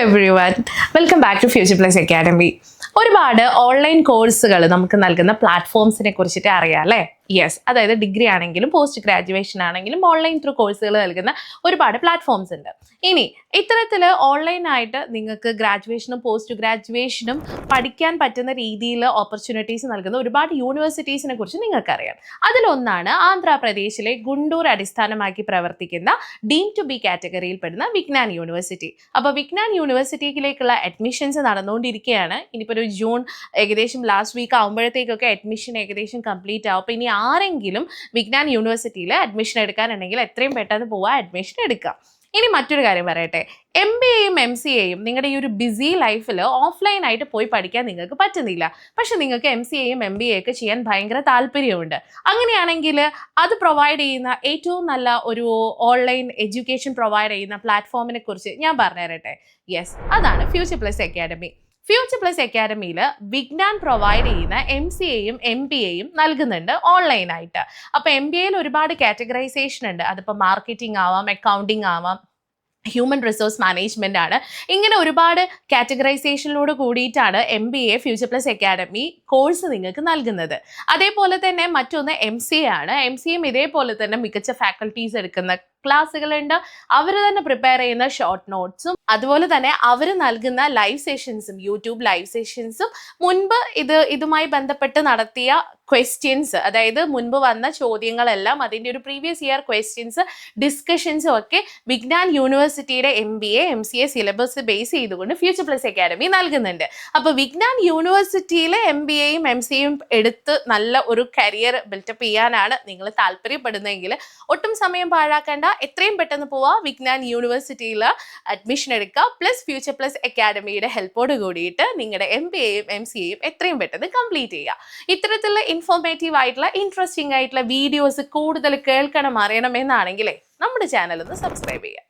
Everyone welcome back to future plus academy ഒരുപാട് online കോഴ്സുകൾ നമുക്ക് നൽകുന്ന പ്ലാറ്റ്ഫോംസിനെ കുറിച്ചിട്ട് അറിയാം അല്ലേ? യെസ് അതായത് ഡിഗ്രി ആണെങ്കിലും പോസ്റ്റ് ഗ്രാജുവേഷൻ ആണെങ്കിലും ഓൺലൈൻ ത്രൂ കോഴ്സുകൾ നൽകുന്ന ഒരുപാട് പ്ലാറ്റ്ഫോംസ് ഉണ്ട്. ഇനി ഇത്തരത്തിൽ ഓൺലൈനായിട്ട് നിങ്ങൾക്ക് ഗ്രാജുവേഷനും പോസ്റ്റ് ഗ്രാജുവേഷനും പഠിക്കാൻ പറ്റുന്ന രീതിയിൽ ഓപ്പർച്യൂണിറ്റീസ് നൽകുന്ന ഒരുപാട് യൂണിവേഴ്സിറ്റീസിനെ കുറിച്ച് നിങ്ങൾക്കറിയാം. അതിലൊന്നാണ് ആന്ധ്രാപ്രദേശിലെ ഗുണ്ടൂർ അടിസ്ഥാനമാക്കി പ്രവർത്തിക്കുന്ന ഡീം ടു ബി കാറ്റഗറിയിൽ പെടുന്ന വിജ്ഞാൻ യൂണിവേഴ്സിറ്റി. അപ്പോൾ വിജ്ഞാൻ യൂണിവേഴ്സിറ്റിയിലേക്കുള്ള അഡ്മിഷൻസ് നടന്നുകൊണ്ടിരിക്കുകയാണ്. ഇനിയിപ്പോൾ ഒരു ജൂൺ ഏകദേശം ലാസ്റ്റ് വീക്ക് ആകുമ്പോഴത്തേക്കൊക്കെ അഡ്മിഷൻ ഏകദേശം കംപ്ലീറ്റ് ആവും. അപ്പോൾ ഇനി ആരെങ്കിലും വിജ്ഞാൻ യൂണിവേഴ്സിറ്റിയിൽ അഡ്മിഷൻ എടുക്കാനുണ്ടെങ്കിൽ എത്രയും പെട്ടെന്ന് പോവാ അഡ്മിഷൻ എടുക്കുക ഇനി മറ്റൊരു കാര്യം പറയട്ടെ. എം ബി എയും എം സി എയും നിങ്ങളുടെ ഈ ഒരു ബിസി ലൈഫിൽ ഓഫ്ലൈൻ ആയിട്ട് പോയി പഠിക്കാൻ നിങ്ങൾക്ക് പറ്റുന്നില്ല. പക്ഷെ നിങ്ങൾക്ക് എം സി എയും എം ബി എ ഒക്കെ ചെയ്യാൻ ഭയങ്കര താല്പര്യമുണ്ട് അങ്ങനെയാണെങ്കിൽ അത് പ്രൊവൈഡ് ചെയ്യുന്ന ഏറ്റവും നല്ല ഒരു ഓൺലൈൻ എഡ്യൂക്കേഷൻ പ്രൊവൈഡ് ചെയ്യുന്ന പ്ലാറ്റ്ഫോമിനെ കുറിച്ച് ഞാൻ പറഞ്ഞു തരട്ടെ യെസ് അതാണ് future plus academy future plus അക്കാഡമിയിൽ Vigyan provide ചെയ്യുന്ന എം സി എയും എം ബി എയും നൽകുന്നുണ്ട് ഓൺലൈനായിട്ട് അപ്പോൾ എം ബി എയിൽ ഒരുപാട് കാറ്റഗറൈസേഷൻ ഉണ്ട്. അതിപ്പോൾ മാർക്കറ്റിംഗ് ആവാം അക്കൗണ്ടിങ് ആവാം ഹ്യൂമൻ റിസോഴ്സ് മാനേജ്മെന്റ് ആണ്. ഇങ്ങനെ ഒരുപാട് കാറ്റഗറൈസേഷനിലൂടെ കൂടിയിട്ടാണ് M B A Future Plus Academy course നിങ്ങൾക്ക് നൽകുന്നത്. അതേപോലെ തന്നെ മറ്റൊന്ന് എം സി എ ആണ്. എം സി എം ഇതേപോലെ തന്നെ മികച്ച ഫാക്കൽറ്റീസ് എടുക്കുന്ന ക്ലാസ്സുകളുണ്ട്. അവർ തന്നെ പ്രിപ്പയർ ചെയ്യുന്ന ഷോർട്ട് നോട്ട്സും അതുപോലെ തന്നെ അവർ നൽകുന്ന ലൈവ് സെഷൻസും യൂട്യൂബ് ലൈവ് സെഷൻസും മുൻപ് ഇത് ഇതുമായി ബന്ധപ്പെട്ട് നടത്തിയ ക്വസ്റ്റ്യൻസ് അതായത് മുൻപ് വന്ന ചോദ്യങ്ങളെല്ലാം അതിന്റെ ഒരു പ്രീവിയസ് ഇയർ ക്വസ്റ്റ്യൻസ് ഡിസ്കഷൻസും ഒക്കെ വിജ്ഞാൻ യൂണിവേഴ്സിറ്റിയുടെ M B A M C A syllabus base ചെയ്തുകൊണ്ട് ഫ്യൂച്ചർ പ്ലസ് അക്കാഡമി നൽകുന്നുണ്ട്. അപ്പോൾ വിജ്ഞാൻ യൂണിവേഴ്സിറ്റിയിലെ എം ബി എയും എം സി എയും എടുത്ത് നല്ല ഒരു കരിയർ ബിൽറ്റപ്പ് ചെയ്യാനാണ് നിങ്ങൾ താല്പര്യപ്പെടുന്നതെങ്കിൽ ഒട്ടും സമയം പാഴാക്കേണ്ട. എത്രയും പെട്ടെന്ന് പോവാ വിജ്ഞാൻ യൂണിവേഴ്സിറ്റിയിൽ അഡ്മിഷൻ എടുക്കുക പ്ലസ് ഫ്യൂച്ചർ പ്ലസ് അക്കാഡമിയുടെ ഹെൽപ്പോട് കൂടിയിട്ട് നിങ്ങളുടെ എം ബി എയും എം സി എയും എത്രയും പെട്ടെന്ന് കംപ്ലീറ്റ് ചെയ്യുക ഇത്തരത്തിലുള്ള ഇൻഫോർമേറ്റീവ് ആയിട്ടുള്ള ഇൻട്രസ്റ്റിംഗ് ആയിട്ടുള്ള വീഡിയോസ് കൂടുതൽ കേൾക്കണം അറിയണം എന്നാണെങ്കിലേ നമ്മുടെ ചാനൽ ഒന്ന് സബ്സ്ക്രൈബ് ചെയ്യുക